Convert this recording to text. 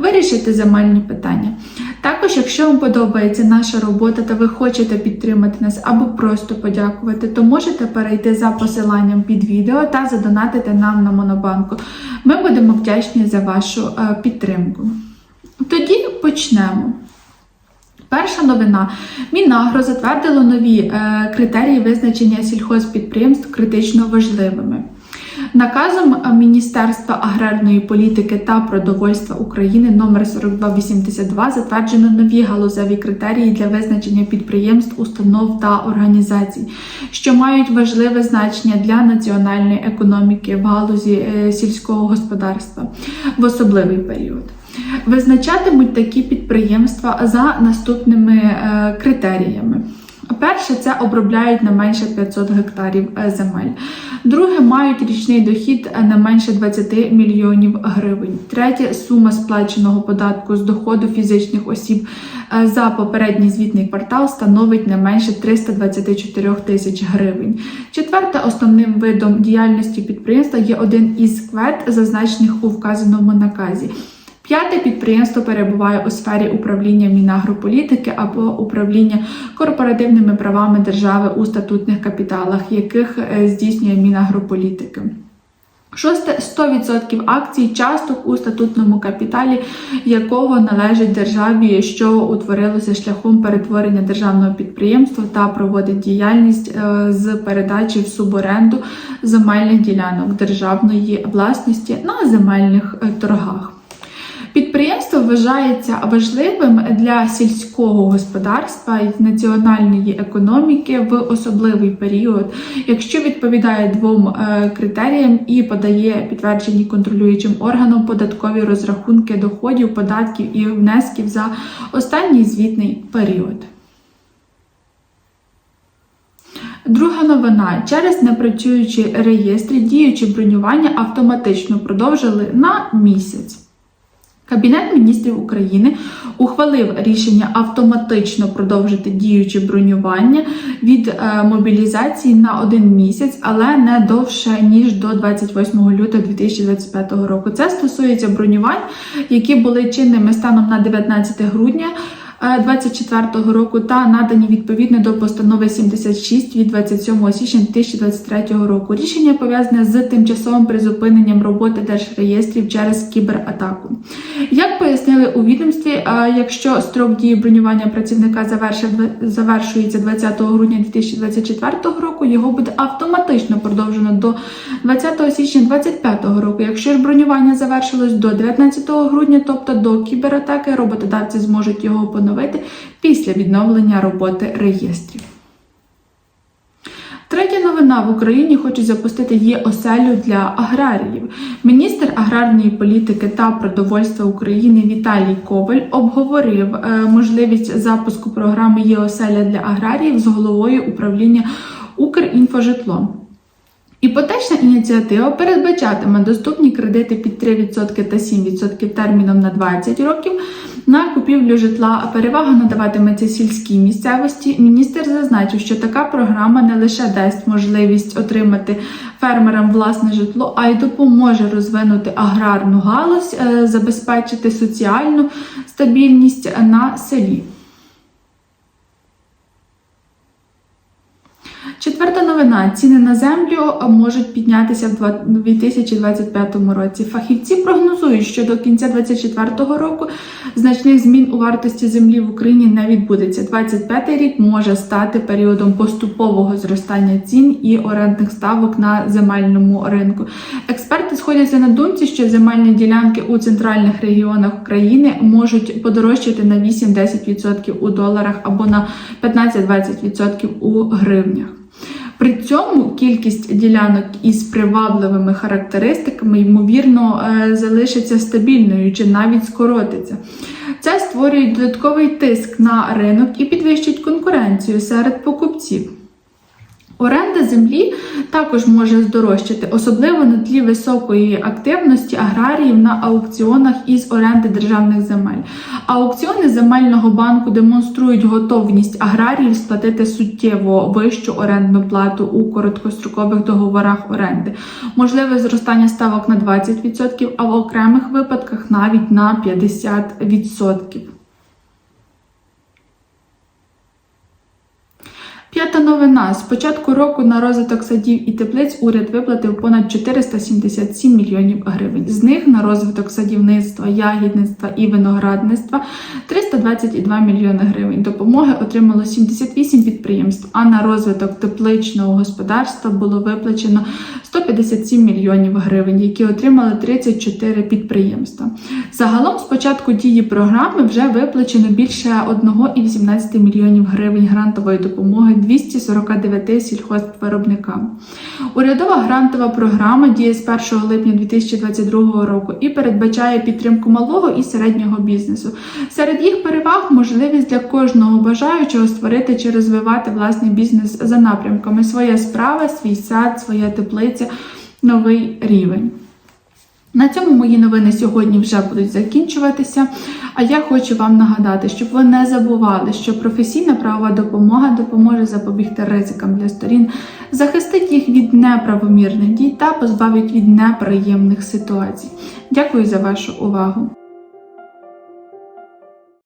вирішити земельні питання. Також, якщо вам подобається наша робота та ви хочете підтримати нас або просто подякувати, то можете перейти за посиланням під відео та задонатити нам на Монобанку. Ми будемо вдячні за вашу е, підтримку. Тоді почнемо. Перша новина: Мінагро затвердило нові е, критерії визначення сільхозпідприємств критично важливими. Наказом Міністерства аграрної політики та продовольства України номер 4282 затверджено нові галузеві критерії для визначення підприємств, установ та організацій, що мають важливе значення для національної економіки в галузі е, сільського господарства в особливий період. Визначатимуть такі підприємства за наступними е, критеріями. Перше, це обробляють не менше 500 гектарів е, земель. Друге, мають річний дохід не менше 20 мільйонів гривень. Третє сума сплаченого податку з доходу фізичних осіб е, за попередній звітний квартал становить не менше 324 тисяч гривень. Четверте, основним видом діяльності підприємства є один із квет, зазначених у вказаному наказі. П'яте підприємство перебуває у сфері управління Мінагрополітики або управління корпоративними правами держави у статутних капіталах, яких е, здійснює Мінагрополітики. Шосте 100% акцій часток у статутному капіталі, якого належить державі, що утворилося шляхом перетворення державного підприємства та проводить діяльність е, з передачі в суборенду земельних ділянок державної власності на земельних е, торгах. Підприємство вважається важливим для сільського господарства і національної економіки в особливий період, якщо відповідає двом е, критеріям і подає підтверджені контролюючим органам податкові розрахунки доходів, податків і внесків за останній звітний період. Друга новина: через непрацюючі реєстри діючі бронювання автоматично продовжили на місяць. Кабінет міністрів України ухвалив рішення автоматично продовжити діюче бронювання від е, мобілізації на один місяць, але не довше ніж до 28 лютого 2025 року. Це стосується бронювань, які були чинними станом на 19 грудня. 2024 року та надані відповідно до постанови 76 від 27 січня 2023 року. Рішення пов'язане з тимчасовим призупиненням роботи держреєстрів через кібератаку. Як пояснили у відомстві, якщо строк дії бронювання працівника завершується 20 грудня 2024 року, його буде автоматично продовжено до 20 січня 2025 року. Якщо ж бронювання завершилось до 19 грудня, тобто до кібератаки, роботодавці зможуть його поновити встановити після відновлення роботи реєстрів. Третя новина в Україні хочуть запустити є оселю для аграріїв. Міністр аграрної політики та продовольства України Віталій Коваль обговорив е, можливість запуску програми є оселя для аграріїв з головою управління Укрінфожитлом. Іпотечна ініціатива передбачатиме доступні кредити під 3% та 7% терміном на 20 років на купівлю житла. Перевага надаватиметься сільській місцевості. Міністр зазначив, що така програма не лише дасть можливість отримати фермерам власне житло, а й допоможе розвинути аграрну галузь, е, забезпечити соціальну стабільність на селі. Четверта новина: ціни на землю можуть піднятися в 2025 році. Фахівці прогнозують, що до кінця 2024 року значних змін у вартості землі в Україні не відбудеться. 2025 рік може стати періодом поступового зростання цін і орендних ставок на земельному ринку. Експерти сходяться на думці, що земельні ділянки у центральних регіонах України можуть подорожчати на 8-10% у доларах або на 15-20% у гривнях. При цьому кількість ділянок із привабливими характеристиками, ймовірно, е, залишиться стабільною чи навіть скоротиться. Це створює додатковий тиск на ринок і підвищить конкуренцію серед покупців. Оренда землі також може здорожчати, особливо на тлі високої активності аграріїв на аукціонах із оренди державних земель. Аукціони земельного банку демонструють готовність аграріїв сплатити суттєво вищу орендну плату у короткострокових договорах оренди, можливе зростання ставок на 20%, а в окремих випадках навіть на 50%. Новина. З початку року на розвиток садів і теплиць уряд виплатив понад 477 мільйонів гривень. З них на розвиток садівництва, ягідництва і виноградництва 322 мільйони гривень. Допомоги отримало 78 підприємств, а на розвиток тепличного господарства було виплачено 157 мільйонів гривень, які отримали 34 підприємства. Загалом з початку дії програми вже виплачено більше 1,18 мільйонів гривень грантової допомоги 249 сільхозвиробникам. Урядова грантова програма діє з 1 липня 2022 року і передбачає підтримку малого і середнього бізнесу. Серед їх переваг можливість для кожного бажаючого створити чи розвивати власний бізнес за напрямками своя справа, свій сад, своя теплиця, новий рівень. На цьому мої новини сьогодні вже будуть закінчуватися. А я хочу вам нагадати, щоб ви не забували, що професійна правова допомога допоможе запобігти ризикам для сторін, захистить їх від неправомірних дій та позбавить від неприємних ситуацій. Дякую за вашу увагу!